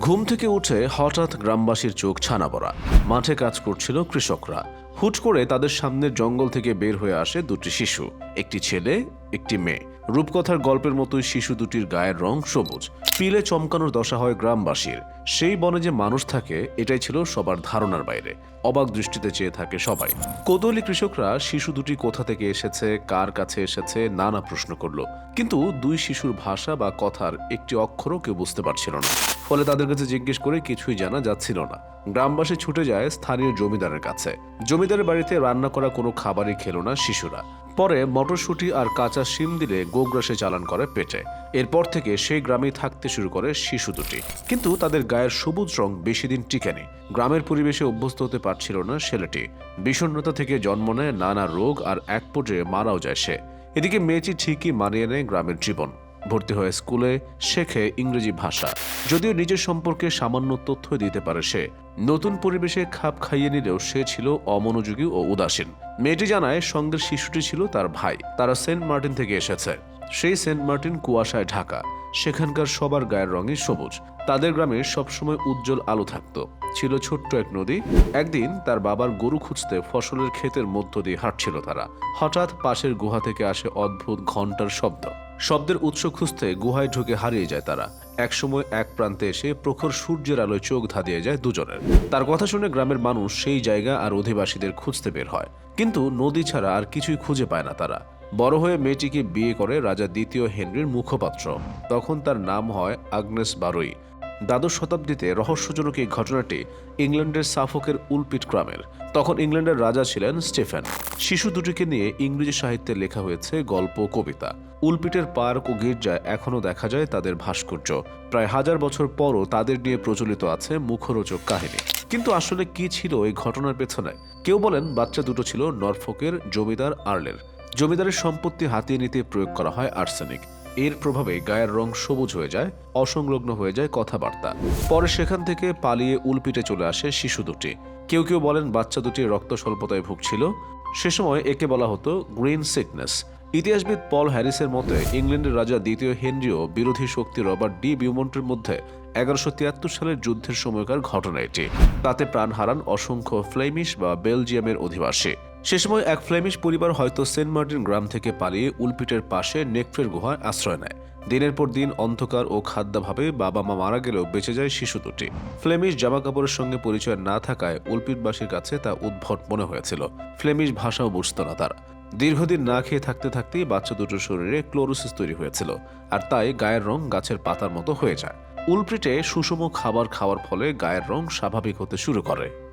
ঘুম থেকে উঠে হঠাৎ গ্রামবাসীর চোখ ছানা পড়া। মাঠে কাজ করছিল কৃষকরা। হুট করে তাদের সামনের জঙ্গল থেকে বের হয়ে আসে দুটি শিশু। একটি ছেলে একটি মেয়ে। রূপকথার গল্পের মতোই শিশু দুটির গায়ের রং সবুজ। পিলে চমকানোর দশা হয় গ্রামবাসীর। সেই বনে যে মানুষ থাকে, এটাই ছিল সবার ধারণার বাইরে। অবাক দৃষ্টিতে চেয়ে থাকে সবাই। কোতোয়ালি কৃষকরা শিশু দুটি কোথা থেকে এসেছে, কার কাছে এসেছে, নানা প্রশ্ন করল। কিন্তু দুই শিশুর ভাষা বা কথার একটি অক্ষরও কেউ বুঝতে পারছিল না। ফলে তাদের কাছে জিজ্ঞেস করে কিছুই জানা যাচ্ছিল না। গ্রামবাসী ছুটে যায় স্থানীয় জমিদারের কাছে। জমিদারের বাড়িতে রান্না করা কোনো খাবারই খেলো না শিশুরা। পরে মটরশুঁটি আর কাঁচা শিম দিলে গোগ্রাসে চালান করে পেটে। এরপর থেকে সেই গ্রামেই থাকতে শুরু করে শিশু দুটি। কিন্তু তাদের গায়ের সবুজ রং বেশি দিন টিকেনি। গ্রামের পরিবেশে অভ্যস্ত হতে পারছিল না ছেলেটি। বিষণ্ণতা থেকে জন্ম নেয় নানা রোগ আর এক পর্যায়ে মারাও যায় সে। এদিকে মেয়েটি ঠিকই মানিয়ে নেয় গ্রামের জীবন। ভর্তি হয়ে স্কুলে শেখে ইংরেজি ভাষা। যদিও নিজের সম্পর্কে সামান্য তথ্য দিতে পারে সে। নতুন পরিবেশে খাপ খাইয়ে নিলেও সে ছিল অমনোযোগী ও উদাসীন। মেয়েটি জানায়, সঙ্গের শিশুটি ছিল তার ভাই। তারা সেন্ট মার্টিন থেকে এসেছে। সেই সেন্ট মার্টিন কুয়াশায় ঢাকা। সেখানকার সবার গায়ের রঙই সবুজ। তাদের গ্রামে সবসময় উজ্জ্বল আলো থাকতো। ছিল ছোট্ট এক নদী। একদিন তার বাবার গরু খুঁজতে ফসলের ক্ষেতের মধ্য দিয়ে হাঁটছিল তারা। হঠাৎ পাশের গুহা থেকে আসে অদ্ভুত ঘণ্টার শব্দ। শব্দের উৎস খুঁজতে গুহায় ঢুকে হারিয়ে যায় তারা। একসময় এক প্রান্তে এসে প্রখর সূর্যের আলোয় চোখ ধাঁধিয়ে যায় দুজনের। তার কথা শুনে গ্রামের মানুষ সেই জায়গা আর অধিবাসীদের খুঁজতে বের হয়। কিন্তু নদী ছাড়া আর কিছুই খুঁজে পায় না তারা। বড় হয়ে মেয়েটিকে বিয়ে করে রাজা দ্বিতীয় হেনরির মুখপাত্র। তখন তার নাম হয় আগনেস বারোই। দ্বাদশ শতাব্দীতে রহস্যজনক এই ঘটনাটি ইংল্যান্ডের সাফোকের উলপিট গ্রামের। তখন ইংল্যান্ডের রাজা ছিলেন স্টিফেন। শিশু দুটিকে নিয়ে ইংরেজি সাহিত্যে লেখা হয়েছে গল্প কবিতা। উলপিটের পার্ক ও গির্জায় এখনও দেখা যায় তাদের ভাস্কর্য। প্রায় হাজার বছর পরও তাদের নিয়ে প্রচলিত আছে মুখরোচক কাহিনী। কিন্তু আসলে কি ছিল এই ঘটনার পেছনে? কেউ বলেন বাচ্চা দুটো ছিল নরফোকের জমিদার আর্লের। জমিদারের সম্পত্তি হাতিয়ে নিতে প্রয়োগ করা হয় আর্সেনিক। এর প্রভাবে গায়ের রং সবুজ হয়ে যায়, অসংলগ্ন হয়ে যায় কথাবার্তা। পরে সেখান থেকে পালিয়ে উলপিটে চলে আসে শিশু দুটি। কেউ কেউ বলেন বাচ্চা দুটি রক্ত স্বল্পতায় ভুগছিল। সে সময় একে বলা হতো গ্রিন সিকনেস ইতিহাসবিদ পল হ্যারিসের মতে, ইংল্যান্ডের রাজা দ্বিতীয় হেনরিও বিরোধী শক্তি রবার্ট ডি বিউমন্টের মধ্যে এগারোশো তিয়াত্তর সালের যুদ্ধের সময়কার ঘটনা এটি। তাতে প্রাণ হারান অসংখ্য ফ্লেমিশ বা বেলজিয়ামের অধিবাসী। সে সময় এক ফ্লেমিশ পরিবার হয়তো সেন্ট মার্টিন গ্রাম থেকে পালিয়ে উলপিটের পাশে নেকফের গুহায় আশ্রয় নেয়। দিনের পর দিন অন্ধকার ও খাদ্যাভাবে বাবা মা মারা গেলেও বেঁচে যায় শিশু দুটি। ফ্লেমিশ জামা কাপড়ের সঙ্গে পরিচয় না থাকায় উলপিটবাসীর কাছে তা উদ্ভট মনে হয়েছিল। ফ্লেমিশ ভাষাও বুঝত না তারা। দীর্ঘদিন না খেয়ে থাকতে থাকতেই বাচ্চা দুটোর শরীরে ক্লোরোসিস তৈরি হয়েছিল আর তাই গায়ের রং গাছের পাতার মতো হয়ে যায়। উলপিটে সুষম খাবার খাওয়ার ফলে গায়ের রং স্বাভাবিক হতে শুরু করে।